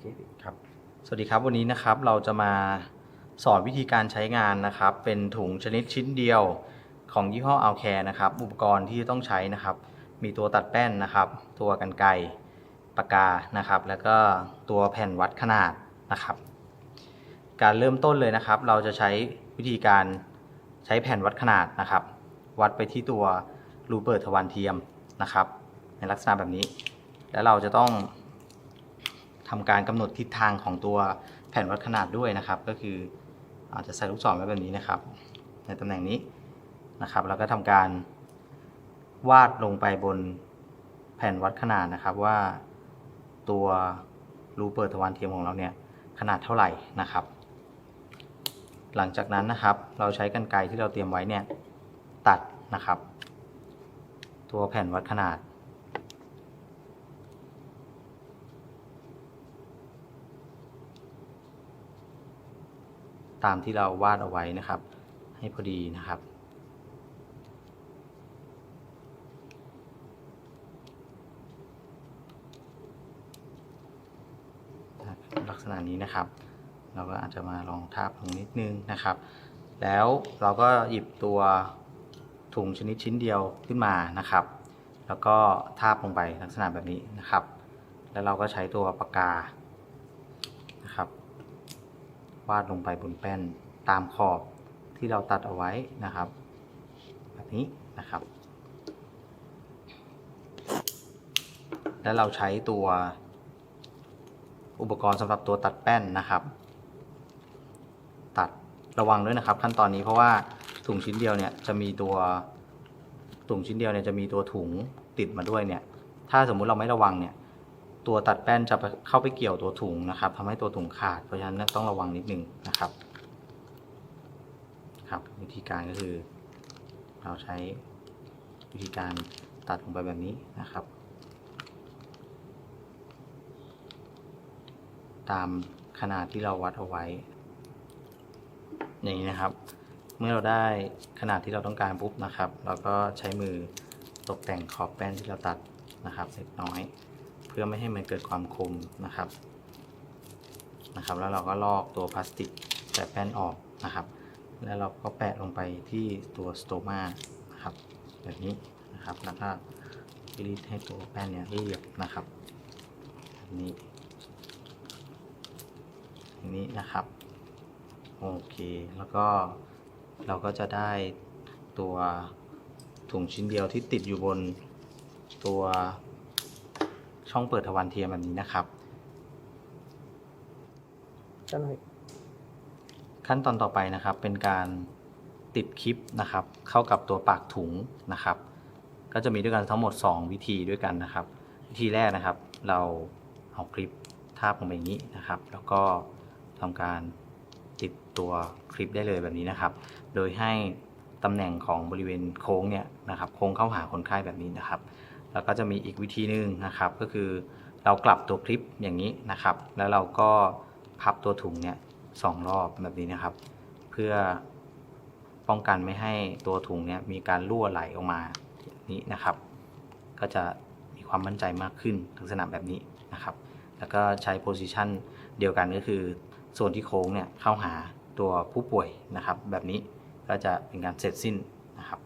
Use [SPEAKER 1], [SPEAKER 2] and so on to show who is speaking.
[SPEAKER 1] เคพี่
[SPEAKER 2] ครับ สวัสดีครับวันนี้นะครับเราจะมาสอนวิธีการใช้งานนะครับ เป็นถุงชนิดชิ้นเดียวของยี่ห้อ a l c a r e นะครับ อุปกรณ์ที่ต้องใช้นะครับ มีตัวตัดแป้นนะครับ ตัวกันไกปากกานะครับ แล้วก็ตัวแผ่นวัดขนาดนะครับ การเริ่มต้นเลยนะครับ เราจะใช้วิธีการใช้แผ่นวัดขนาดนะครับ วัดไปที่ตัวรูเปิดทวารเทียมนะครับ ในลักษณะแบบนี้ แล้วเราจะต้อง ทำการกำหนดทิศทางของตัวแผ่นวัดขนาดด้วยนะครับ ก็คืออาจจะใส่ลูกศรไว้แบบนี้นะครับ ในตำแหน่งนี้นะครับ แล้วก็ทำการวาดลงไปบนแผ่นวัดขนาดนะครับว่าตัวรูเปิดทวารเทียมของเราเนี่ยขนาดเท่าไหร่นะครับ หลังจากนั้นนะครับ เราใช้กรรไกรที่เราเตรียมไว้เนี่ยตัดนะครับ ตัวแผ่นวัดขนาด ตามที่เราวาดเอาไว้นะครับ ให้พอดีนะครับ ลักษณะนี้นะครับ เราก็อาจจะมาลองทาบลงนิดนึงนะครับ แล้วเราก็หยิบตัวถุงชนิดชิ้นเดียวขึ้นมานะครับ แล้วก็ทาบลงไปลักษณะแบบนี้นะครับ แล้วเราก็ใช้ตัวปากกา วาดลงไปบนแป้นตามขอบที่เราตัดเอาไว้นะครับ แบบนี้นะครับ แล้วเราใช้ตัวอุปกรณ์สำหรับตัวตัดแป้นนะครับ ตัดระวังด้วยนะครับ ขั้นตอนนี้เพราะว่าถุงชิ้นเดียวเนี่ยจะมีตัวถุงชิ้นเดียวเนี่ยจะมีตัวถุงติดมาด้วยเนี่ย ถ้าสมมุติเราไม่ระวังเนี่ย ตัวตัดแป้นจะไปเข้าไปเกี่ยวตัวถุงนะครับทำให้ตัวถุงขาดเพราะฉะนั้นต้องระวังนิดนึงนะครับครับวิธีการก็คือ เราใช้วิธีการตัดลงไปแบบนี้นะครับ ตามขนาดที่เราวัดเอาไว้ อย่างนี้นะครับ เมื่อเราได้ขนาดที่เราต้องการปุ๊บนะครับ เราก็ใช้มือตกแต่งขอบแป้นที่เราตัดนะครับเล็กน้อย เพื่อไม่ให้มันเกิดความคมนะครับนะครับ แล้วเราก็ลอกตัวพลาสติกแปะแป้นออกนะครับ แล้วเราก็แปะลงไปที่ตัวสโตมานะครับแบบนี้นะครับแล้วก็รีดให้ตัวแป้นเนี่ยเรียบนะครับแบบนี้อย่างนี้นะครับโอเค แล้วก็เราก็จะได้ตัวถุงชิ้นเดียวที่ติดอยู่บนตัว ช่องเปิดทวารเทียมแบบนี้นะครับ
[SPEAKER 1] ก็เลย
[SPEAKER 2] ขั้นตอนต่อไปนะครับเป็นการติดคลิปนะครับ เข้ากับตัวปากถุงนะครับ ก็จะมีด้วยกันทั้งหมด 2 วิธีด้วยกันนะครับ วิธีแรกนะครับ เราเอาคลิปทาบลงไปอย่างนี้นะครับ แล้วก็ทำการติดตัวคลิปได้เลยแบบนี้นะครับ โดยให้ตำแหน่งของบริเวณโค้งเนี่ยนะครับ โค้งเข้าหาคนไข้แบบนี้นะครับ แล้วก็จะมีอีกวิธีหนึ่งนะครับ ก็คือเรากลับตัวคลิปอย่างนี้นะครับ แล้วเราก็พับตัวถุงเนี่ยสองรอบแบบนี้นะครับ เพื่อป้องกันไม่ให้ตัวถุงเนี่ยมีการรั่วไหลออกมานี้นะครับ ก็จะมีความมั่นใจมากขึ้นลักษณะแบบนี้นะครับ แล้วก็ใช้โพซิชันเดียวกันก็คือส่วนที่โค้งเนี่ยเข้าหาตัวผู้ป่วยนะครับ แบบนี้ก็จะเป็นการเสร็จสิ้นนะครับ